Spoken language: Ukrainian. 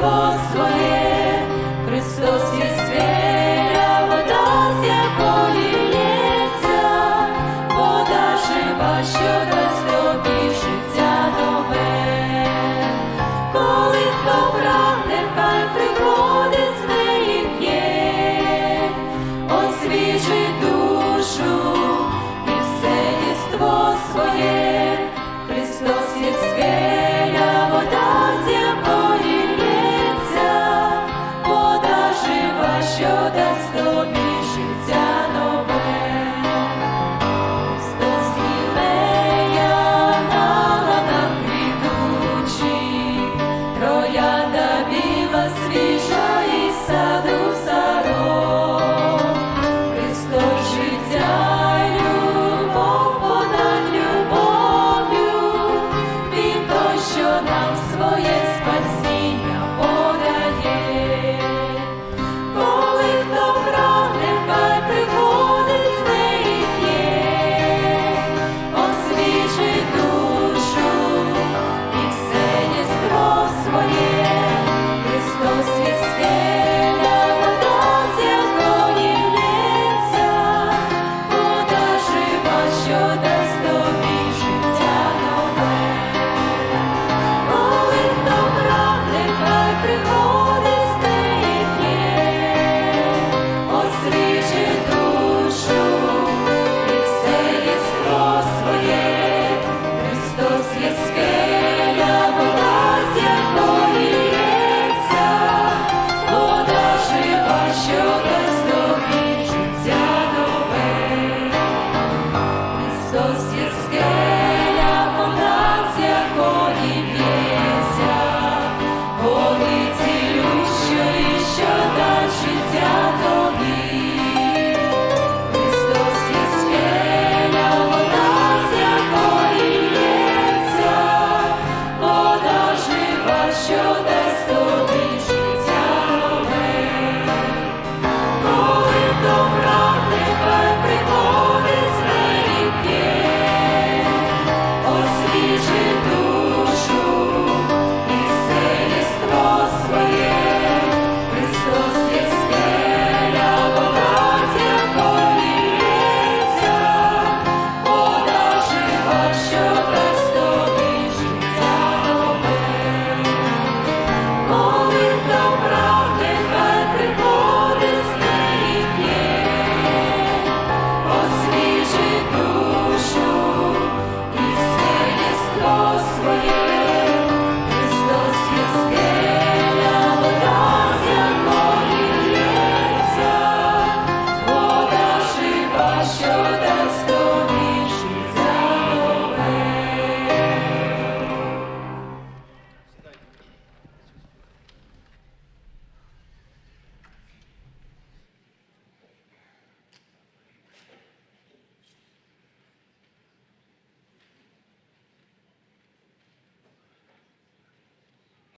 царство своє, Христос віра, вода з вода жива, що дасть тобі життя коли хто прагне, хай прийде.